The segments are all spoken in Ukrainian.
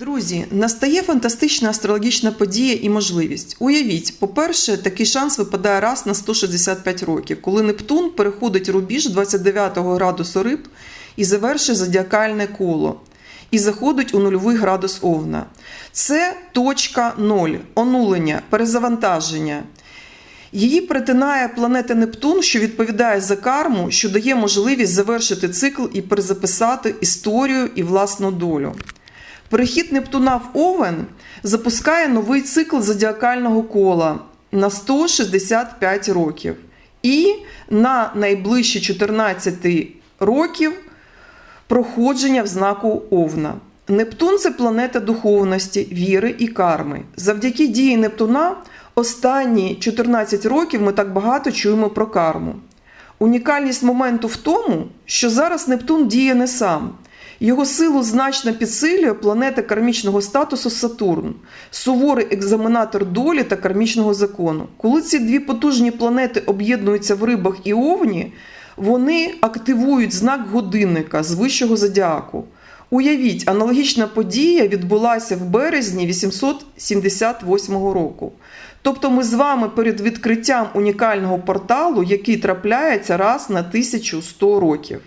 Друзі, настає фантастична астрологічна подія і можливість. Уявіть, по-перше, такий шанс випадає раз на 165 років, коли Нептун переходить рубіж 29 градусу риб і завершує зодіакальне коло. І заходить у нульовий градус Овна. Це точка ноль, онулення, перезавантаження. Її перетинає планета Нептун, що відповідає за карму, що дає можливість завершити цикл і перезаписати історію і власну долю. Перехід Нептуна в Овен запускає новий цикл зодіакального кола на 165 років. І на найближчі 14 років проходження в знаку Овна. Нептун це планета духовності, віри і карми. Завдяки дії Нептуна останні 14 років ми так багато чуємо про карму. Унікальність моменту в тому, що зараз Нептун діє не сам. Його силу значно підсилює планета кармічного статусу Сатурн, суворий екзаменатор долі та кармічного закону. Коли ці дві потужні планети об'єднуються в рибах і овні, вони активують знак годинника з вищого зодіаку. Уявіть, аналогічна подія відбулася в березні 878 року. Тобто ми з вами перед відкриттям унікального порталу, який трапляється раз на 1100 років.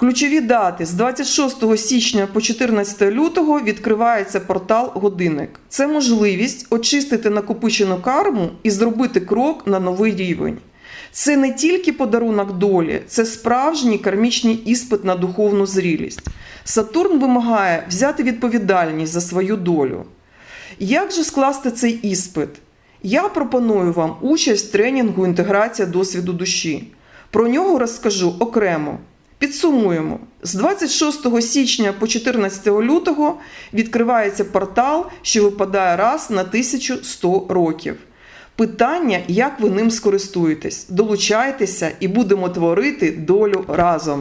Ключові дати з 26 січня по 14 лютого відкривається портал Годинник. Це можливість очистити накопичену карму і зробити крок на новий рівень. Це не тільки подарунок долі, це справжній кармічний іспит на духовну зрілість. Сатурн вимагає взяти відповідальність за свою долю. Як же скласти цей іспит? Я пропоную вам участь в тренінгу інтеграція досвіду душі. Про нього розкажу окремо. Підсумуємо: з 26 січня по 14 лютого відкривається портал, що випадає раз на 1100 років. Питання, як ви ним скористуєтесь. Долучайтеся і будемо творити долю разом.